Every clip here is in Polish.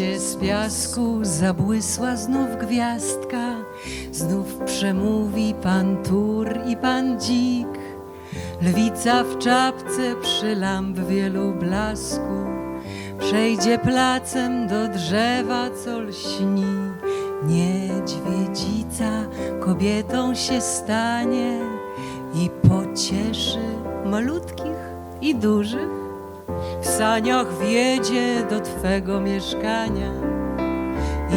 mieście z piasku zabłysła znów gwiazdka, znów przemówi pan Tur i pan Dzik. Lwica w czapce przy lamp wielu blasku, przejdzie placem do drzewa, co lśni. Niedźwiedzica kobietą się stanie i pocieszy malutkich i dużych. W saniach wjedzie do twego mieszkania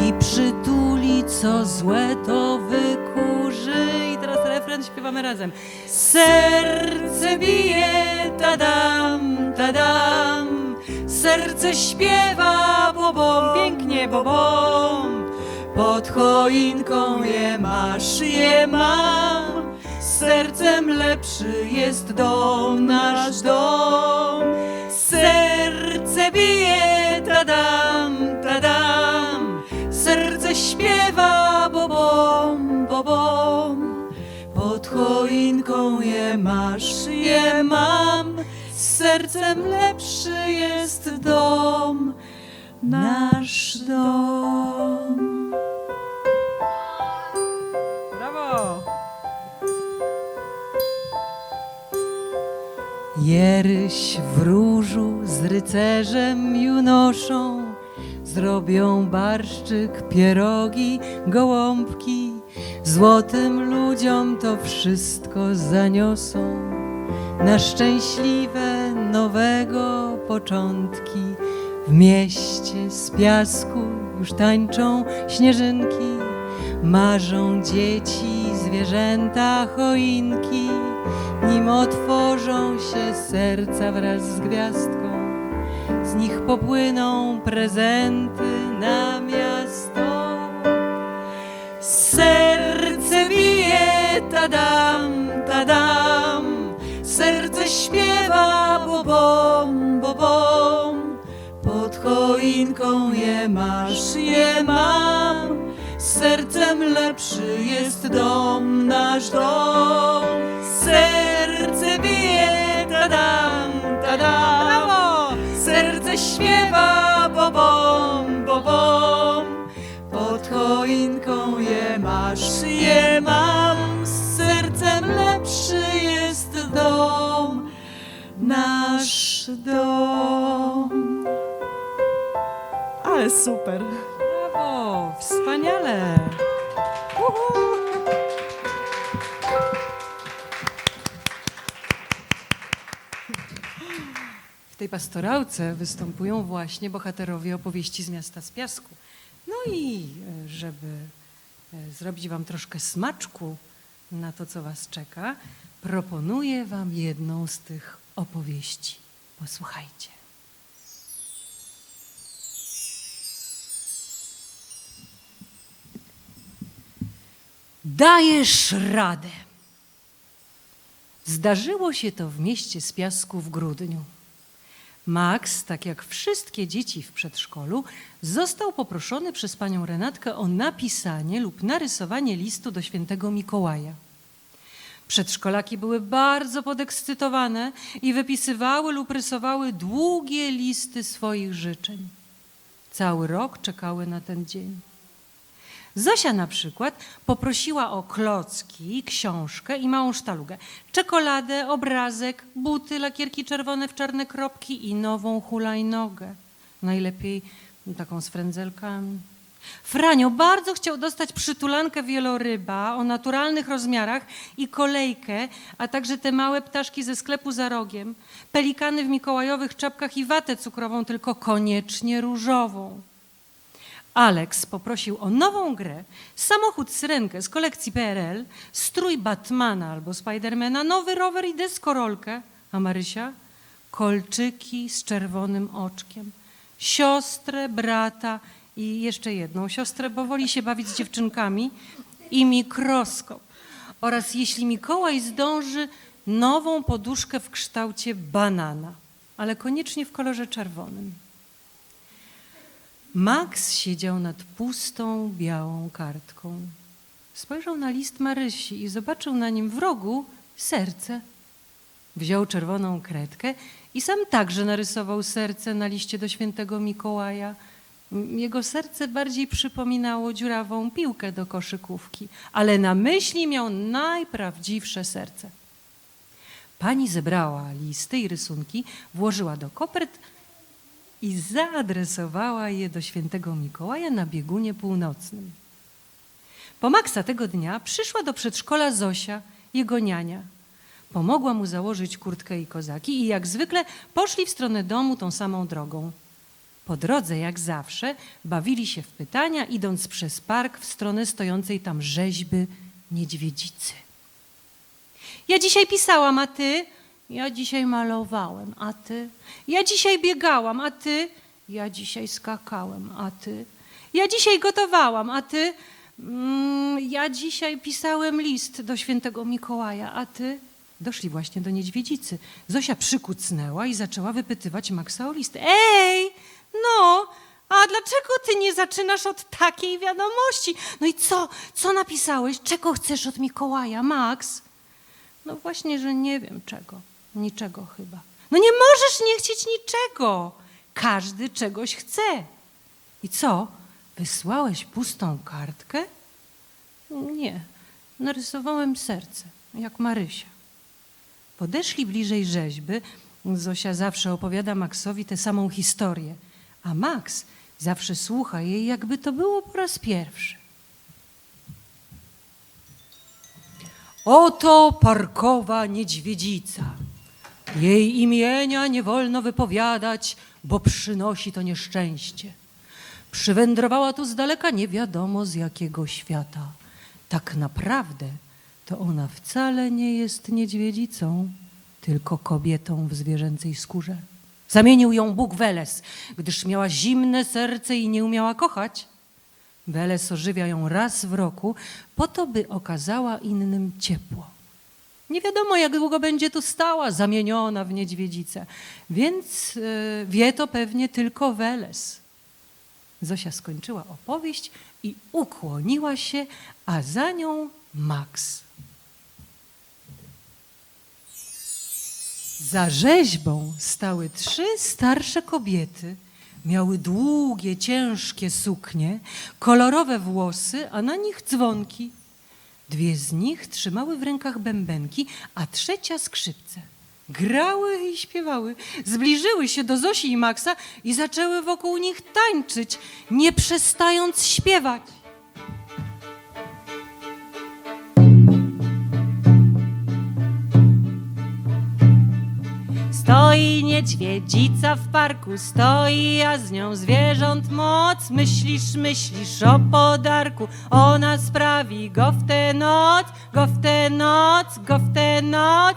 i przytuli, co złe to wykurzy. I teraz refren śpiewamy razem. Serce bije, tadam, tadam, serce śpiewa, bobom, pięknie, bobom. Pod choinką je masz, je mam, sercem lepszy jest dom, nasz dom. Tadam, tadam, serce śpiewa, bobom, bobom. Pod choinką je masz, je mam, sercem lepszy jest dom, nasz dom. Brawo! Jeryś w różu z rycerzem junoszą, zrobią barszczyk, pierogi, gołąbki, złotym ludziom to wszystko zaniosą. Na szczęśliwe nowego początki w mieście z piasku już tańczą śnieżynki, marzą dzieci, zwierzęta, choinki, nim otworzą się serca wraz z gwiazdką. Z nich popłyną prezenty na miasto. Serce bije, tadam, tadam, serce śpiewa, bobom, bobom. Pod choinką je masz, je mam, sercem lepszy jest dom, nasz dom. Serce bije, tadam, tadam, śpiewa, bobom, bobom. Pod choinką je masz, je mam, sercem lepszy jest dom, nasz dom. Ale super. Brawo, wspaniale. W tej pastorałce występują właśnie bohaterowie opowieści z miasta z piasku. No i e, żeby e, zrobić wam troszkę smaczku na to, co was czeka, proponuję wam jedną z tych opowieści. Posłuchajcie. Dajesz radę. Zdarzyło się to w mieście z piasku w grudniu. Max, tak jak wszystkie dzieci w przedszkolu, został poproszony przez panią Renatkę o napisanie lub narysowanie listu do świętego Mikołaja. Przedszkolaki były bardzo podekscytowane i wypisywały lub rysowały długie listy swoich życzeń. Cały rok czekały na ten dzień. Zosia na przykład poprosiła o klocki, książkę i małą sztalugę, czekoladę, obrazek, buty, lakierki czerwone w czarne kropki i nową hulajnogę. Najlepiej taką z frędzelkami. Franio bardzo chciał dostać przytulankę wieloryba o naturalnych rozmiarach i kolejkę, a także te małe ptaszki ze sklepu za rogiem, pelikany w mikołajowych czapkach i watę cukrową, tylko koniecznie różową. Alex poprosił o nową grę, samochód syrenkę z kolekcji PRL, strój Batmana albo Spidermana, nowy rower i deskorolkę, a Marysia? Kolczyki z czerwonym oczkiem, siostrę, brata i jeszcze jedną siostrę, bo woli się bawić z dziewczynkami i mikroskop. Oraz jeśli Mikołaj zdąży, nową poduszkę w kształcie banana, ale koniecznie w kolorze czerwonym. Max siedział nad pustą, białą kartką. Spojrzał na list Marysi i zobaczył na nim w rogu serce. Wziął czerwoną kredkę i sam także narysował serce na liście do świętego Mikołaja. Jego serce bardziej przypominało dziurawą piłkę do koszykówki, ale na myśli miał najprawdziwsze serce. Pani zebrała listy i rysunki, włożyła do kopert i zaadresowała je do świętego Mikołaja na biegunie północnym. Po Maksa tego dnia przyszła do przedszkola Zosia, jego niania. Pomogła mu założyć kurtkę i kozaki i jak zwykle poszli w stronę domu tą samą drogą. Po drodze, jak zawsze, bawili się w pytania, idąc przez park w stronę stojącej tam rzeźby niedźwiedzicy. Ja dzisiaj pisałam, a ty? Ja dzisiaj malowałem, a ty? Ja dzisiaj biegałam, a ty? Ja dzisiaj skakałem, a ty? Ja dzisiaj gotowałam, a ty? Mm, ja dzisiaj pisałem list do świętego Mikołaja, a ty? Doszli właśnie do niedźwiedzicy. Zosia przykucnęła i zaczęła wypytywać Maksa o list. Ej, no, a dlaczego ty nie zaczynasz od takiej wiadomości? No i co? Co napisałeś? Czego chcesz od Mikołaja, Max? No właśnie, że nie wiem czego. Niczego chyba. No nie możesz nie chcieć niczego. Każdy czegoś chce. I co? Wysłałeś pustą kartkę? Nie. Narysowałem serce, jak Marysia. Podeszli bliżej rzeźby. Zosia zawsze opowiada Maxowi tę samą historię, a Max zawsze słucha jej, jakby to było po raz pierwszy. Oto parkowa niedźwiedzica. Jej imienia nie wolno wypowiadać, bo przynosi to nieszczęście. Przywędrowała tu z daleka nie wiadomo z jakiego świata. Tak naprawdę to ona wcale nie jest niedźwiedzicą, tylko kobietą w zwierzęcej skórze. Zamienił ją Bóg Weles, gdyż miała zimne serce i nie umiała kochać. Weles ożywia ją raz w roku, po to, by okazała innym ciepło. Nie wiadomo, jak długo będzie tu stała, zamieniona w niedźwiedzicę, więc e, wie to pewnie tylko Weles. Zosia skończyła opowieść i ukłoniła się, a za nią Max. Za rzeźbą stały trzy starsze kobiety. Miały długie, ciężkie suknie, kolorowe włosy, a na nich dzwonki. Dwie z nich trzymały w rękach bębenki, a trzecia skrzypce. Grały i śpiewały. Zbliżyły się do Zosi i Maxa i zaczęły wokół nich tańczyć, nie przestając śpiewać. Stoi niedźwiedzica w parku, stoi, a z nią zwierząt moc. Myślisz, myślisz o podarku, ona sprawi go w tę noc, go w tę noc, go w tę noc.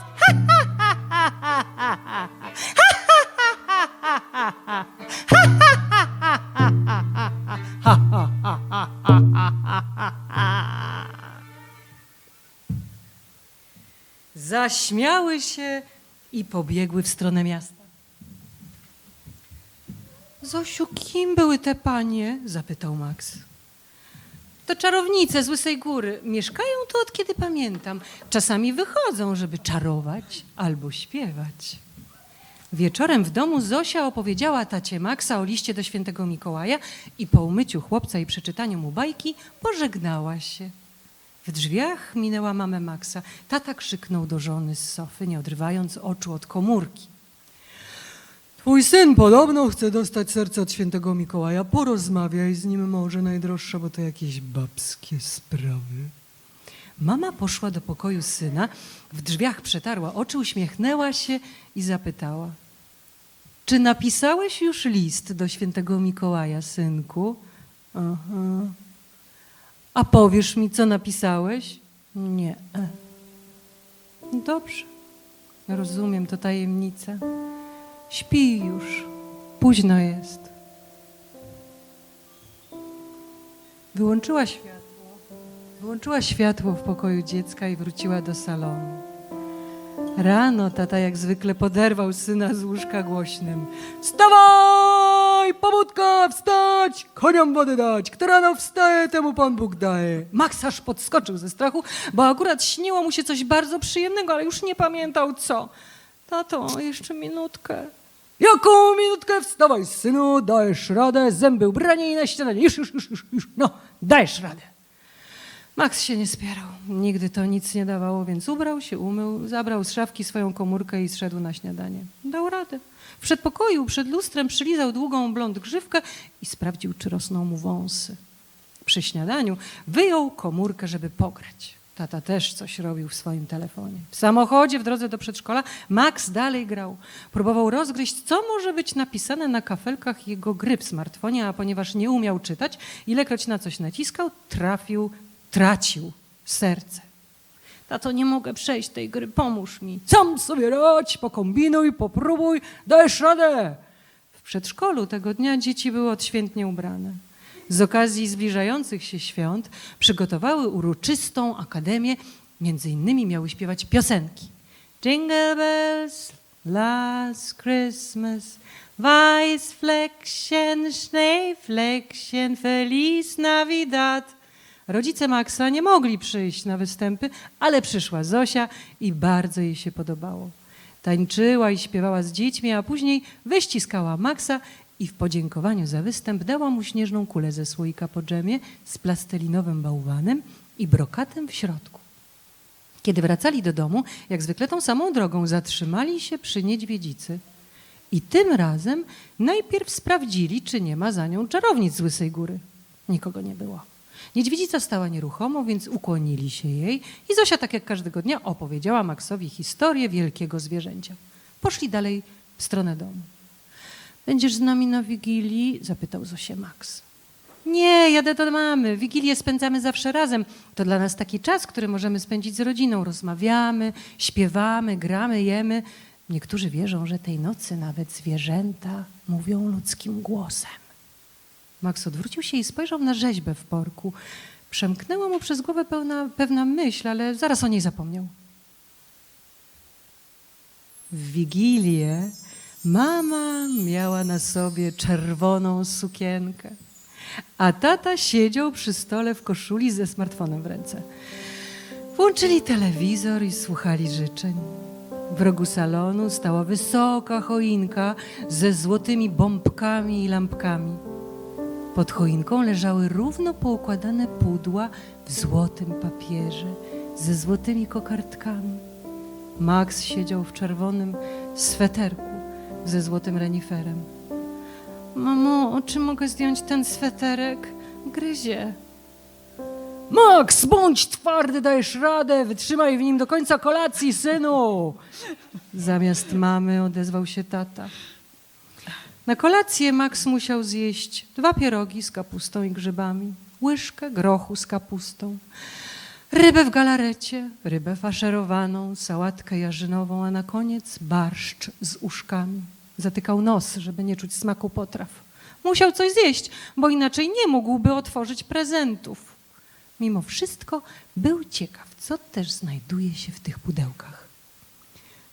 Zaśmiały się i pobiegły w stronę miasta. Zosiu, kim były te panie? zapytał Max. To czarownice z Łysej Góry. Mieszkają tu od kiedy pamiętam. Czasami wychodzą, żeby czarować albo śpiewać. Wieczorem w domu Zosia opowiedziała tacie Maxa o liście do świętego Mikołaja i po umyciu chłopca i przeczytaniu mu bajki pożegnała się. W drzwiach minęła mamę Maxa. Tata krzyknął do żony z sofy, nie odrywając oczu od komórki. Twój syn podobno chce dostać serce od świętego Mikołaja. Porozmawiaj z nim może najdroższa, bo to jakieś babskie sprawy. Mama poszła do pokoju syna, w drzwiach przetarła oczy, uśmiechnęła się i zapytała. Czy napisałeś już list do świętego Mikołaja, synku? Aha. A powiesz mi, co napisałeś? Nie. Dobrze. Rozumiem, to tajemnica. Śpij już. Późno jest. Wyłączyła światło. Wyłączyła światło w pokoju dziecka i wróciła do salonu. Rano tata jak zwykle poderwał syna z łóżka głośnym. Wstawaj, pobudka, wstać, koniom wody dać. Kto rano wstaje, temu Pan Bóg daje. Max aż podskoczył ze strachu, bo akurat śniło mu się coś bardzo przyjemnego, ale już nie pamiętał co. Tato, jeszcze minutkę. Jaką minutkę wstawaj, synu, dajesz radę, zęby ubranie i na śniadanie. Już, już, już, już, już. no, dajesz radę. Max się nie spierał. Nigdy to nic nie dawało, więc ubrał się, umył, zabrał z szafki swoją komórkę i zszedł na śniadanie. Dał radę. W przedpokoju przed lustrem przylizał długą blond grzywkę i sprawdził, czy rosną mu wąsy. Przy śniadaniu wyjął komórkę, żeby pograć. Tata też coś robił w swoim telefonie. W samochodzie w drodze do przedszkola Max dalej grał. Próbował rozgryźć, co może być napisane na kafelkach jego gry w smartfonie, a ponieważ nie umiał czytać, ilekroć na coś naciskał, trafił, tracił serce. Tato, nie mogę przejść tej gry, pomóż mi. Sam sobie radź, pokombinuj, popróbuj, dajesz radę. W przedszkolu tego dnia dzieci były odświętnie ubrane. Z okazji zbliżających się świąt przygotowały uroczystą akademię. Między innymi miały śpiewać piosenki. Jingle bells, last Christmas, Weißfleckchen, Schneefleckchen, Feliz Navidad. Rodzice Maxa nie mogli przyjść na występy, ale przyszła Zosia i bardzo jej się podobało. Tańczyła i śpiewała z dziećmi, a później wyściskała Maxa i w podziękowaniu za występ dała mu śnieżną kulę ze słoika po dżemie z plastelinowym bałwanem i brokatem w środku. Kiedy wracali do domu, jak zwykle tą samą drogą, zatrzymali się przy niedźwiedzicy. I tym razem najpierw sprawdzili, czy nie ma za nią czarownic z Łysej Góry. Nikogo nie było. Niedźwiedzica stała nieruchomo, więc ukłonili się jej i Zosia, tak jak każdego dnia, opowiedziała Maxowi historię wielkiego zwierzęcia. Poszli dalej w stronę domu. Będziesz z nami na Wigilii? zapytał Zosię Max. Nie, jadę do mamy. Wigilię spędzamy zawsze razem. To dla nas taki czas, który możemy spędzić z rodziną. Rozmawiamy, śpiewamy, gramy, jemy. Niektórzy wierzą, że tej nocy nawet zwierzęta mówią ludzkim głosem. Max odwrócił się i spojrzał na rzeźbę w porku. Przemknęła mu przez głowę pełna, pewna myśl, ale zaraz o niej zapomniał. W Wigilię mama miała na sobie czerwoną sukienkę, a tata siedział przy stole w koszuli ze smartfonem w ręce. Włączyli telewizor i słuchali życzeń. W rogu salonu stała wysoka choinka ze złotymi bombkami i lampkami. Pod choinką leżały równo poukładane pudła w złotym papierze ze złotymi kokardkami. Max siedział w czerwonym sweterku ze złotym reniferem. Mamo, czy mogę zdjąć ten sweterek? Gryzie. Max, bądź twardy, dajesz radę, wytrzymaj w nim do końca kolacji, synu. Zamiast mamy odezwał się tata. Na kolację Max musiał zjeść dwa pierogi z kapustą i grzybami, łyżkę grochu z kapustą, rybę w galarecie, rybę faszerowaną, sałatkę jarzynową, a na koniec barszcz z uszkami. Zatykał nos, żeby nie czuć smaku potraw. Musiał coś zjeść, bo inaczej nie mógłby otworzyć prezentów. Mimo wszystko był ciekaw, co też znajduje się w tych pudełkach.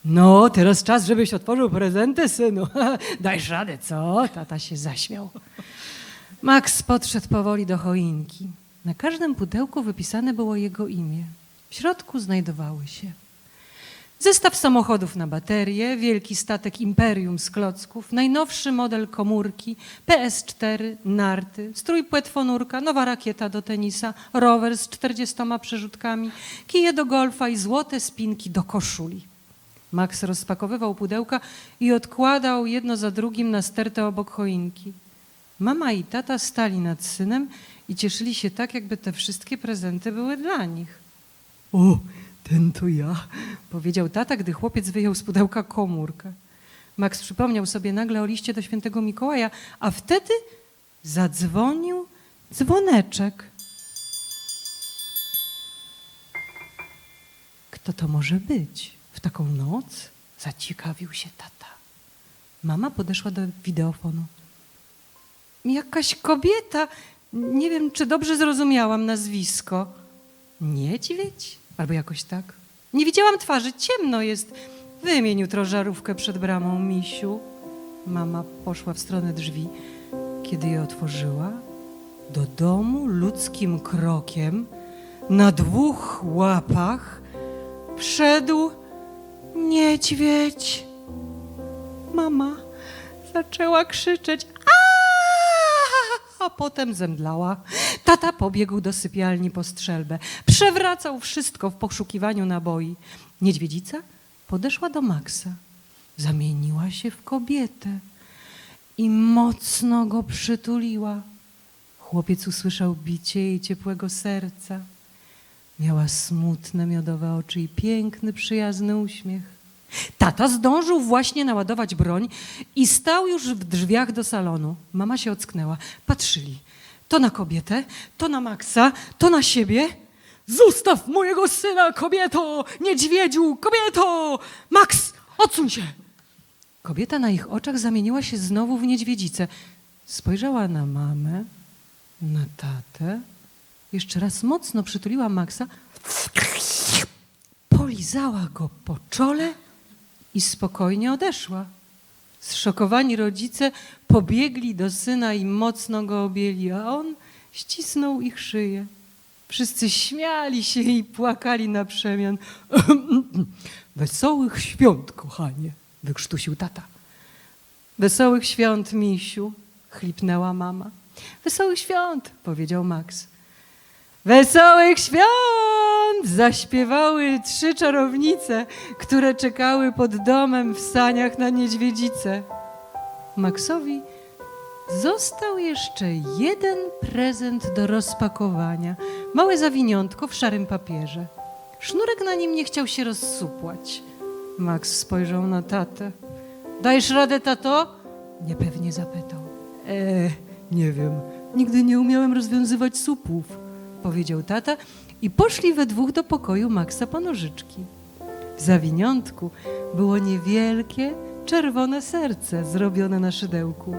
No, teraz czas, żebyś otworzył prezenty, synu. Dajesz radę, co? Tata się zaśmiał. Max podszedł powoli do choinki. Na każdym pudełku wypisane było jego imię. W środku znajdowały się zestaw samochodów na baterie, wielki statek Imperium z klocków, najnowszy model komórki, PS4, narty, strój płetwonurka, nowa rakieta do tenisa, rower z 40 przerzutkami, kije do golfa i złote spinki do koszuli. Max rozpakowywał pudełka i odkładał jedno za drugim na stertę obok choinki. Mama i tata stali nad synem i cieszyli się tak, jakby te wszystkie prezenty były dla nich. O, ten to ja, powiedział tata, gdy chłopiec wyjął z pudełka komórkę. Max przypomniał sobie nagle o liście do świętego Mikołaja, a wtedy zadzwonił dzwoneczek. Kto to może być w taką noc? Zaciekawił się tata. Mama podeszła do wideofonu. Jakaś kobieta, nie wiem, czy dobrze zrozumiałam nazwisko. Niedźwiedź? Albo jakoś tak. Nie widziałam twarzy, ciemno jest. Wymień jutro żarówkę przed bramą, misiu. Mama poszła w stronę drzwi. Kiedy je otworzyła, do domu ludzkim krokiem, na dwóch łapach, wszedł niedźwiedź. Mama, zaczęła krzyczeć. A potem zemdlała. Tata pobiegł do sypialni po strzelbę. Przewracał wszystko w poszukiwaniu naboi. Niedźwiedzica podeszła do Maxa. Zamieniła się w kobietę i mocno go przytuliła. Chłopiec usłyszał bicie jej ciepłego serca. Miała smutne, miodowe oczy i piękny, przyjazny uśmiech. Tata zdążył właśnie naładować broń i stał już w drzwiach do salonu. Mama się ocknęła. Patrzyli. To na kobietę, to na Maxa, to na siebie. Zostaw mojego syna, kobieto! Niedźwiedziu, kobieto! Max, odsuń się! Kobieta na ich oczach zamieniła się znowu w niedźwiedzicę. Spojrzała na mamę, na tatę. Jeszcze raz mocno przytuliła Maxa. Polizała go po czole i spokojnie odeszła. Zszokowani rodzice pobiegli do syna i mocno go objęli, a on ścisnął ich szyję. Wszyscy śmiali się i płakali na przemian. Wesołych świąt, kochanie, wykrztusił tata. Wesołych świąt, misiu, chlipnęła mama. Wesołych świąt, powiedział Max. Wesołych świąt! Zaśpiewały trzy czarownice, które czekały pod domem w saniach na niedźwiedzicę. Maxowi został jeszcze jeden prezent do rozpakowania. Małe zawiniątko w szarym papierze. Sznurek na nim nie chciał się rozsupłać. Max spojrzał na tatę. Dajesz radę, tato? Niepewnie zapytał. E, nie wiem. Nigdy nie umiałem rozwiązywać supów, powiedział tata i poszli we dwóch do pokoju Maxa po nożyczki. W zawiniątku było niewielkie, czerwone serce zrobione na szydełku.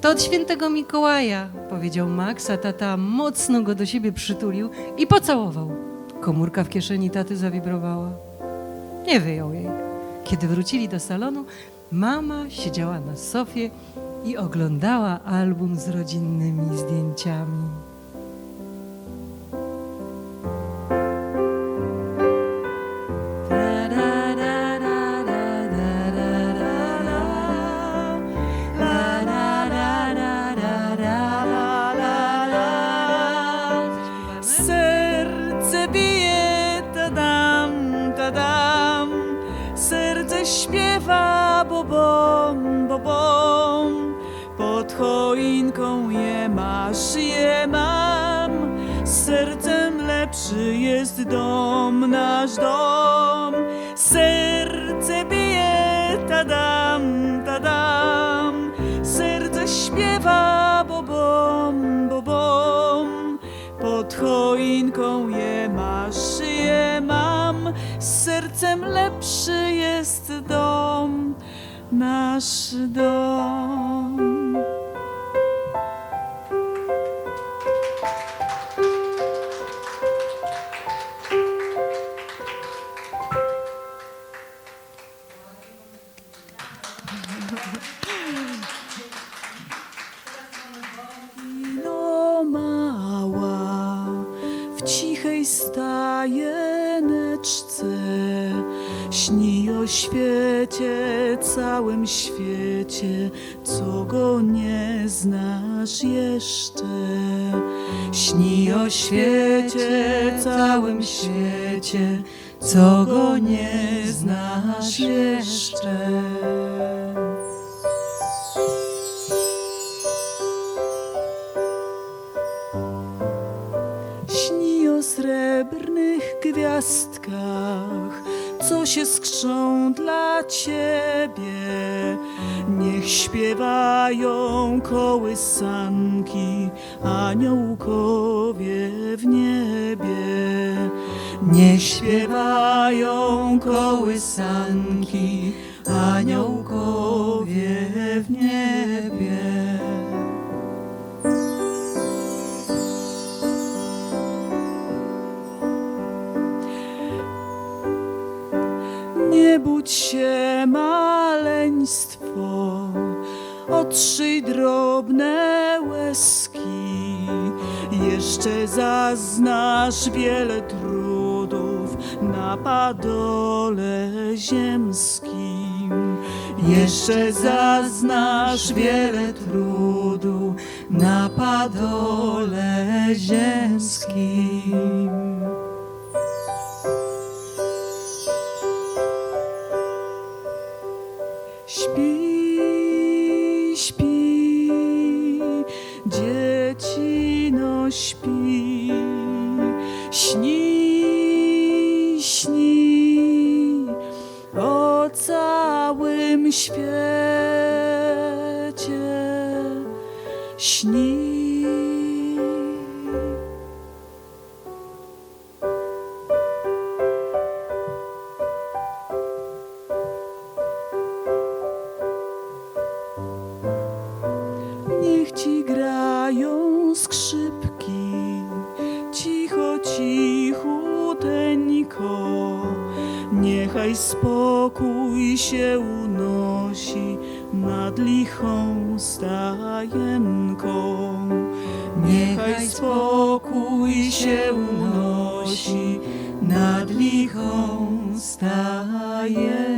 To od świętego Mikołaja, powiedział Max, a tata mocno go do siebie przytulił i pocałował. Komórka w kieszeni taty zawibrowała. Nie wyjął jej. Kiedy wrócili do salonu, mama siedziała na sofie i oglądała album z rodzinnymi zdjęciami. Dom, nasz dom. Serce bije, tadam, tadam. Serce śpiewa, bobom, bobom. Pod choinką je masz, je mam. Z sercem lepszy jest dom, nasz dom. Co go nie znasz jeszcze. Śni o świecie, całym świecie, co go nie znasz jeszcze. Śni o srebrnych gwiazdkach, co się skrzą dla ciebie. Niech śpiewają kołysanki, aniołkowie w niebie. Niech śpiewają kołysanki, aniołkowie w niebie. Nie budź się, maleństwo, otrzyj drobne łezki. Jeszcze zaznasz wiele trudów na padole ziemskim. Jeszcze zaznasz wiele trudu na padole ziemskim. Ci grają skrzypki, cicho, cichuteńko. Niechaj spokój się unosi nad lichą stajenką. Niechaj spokój się unosi nad lichą stajenką.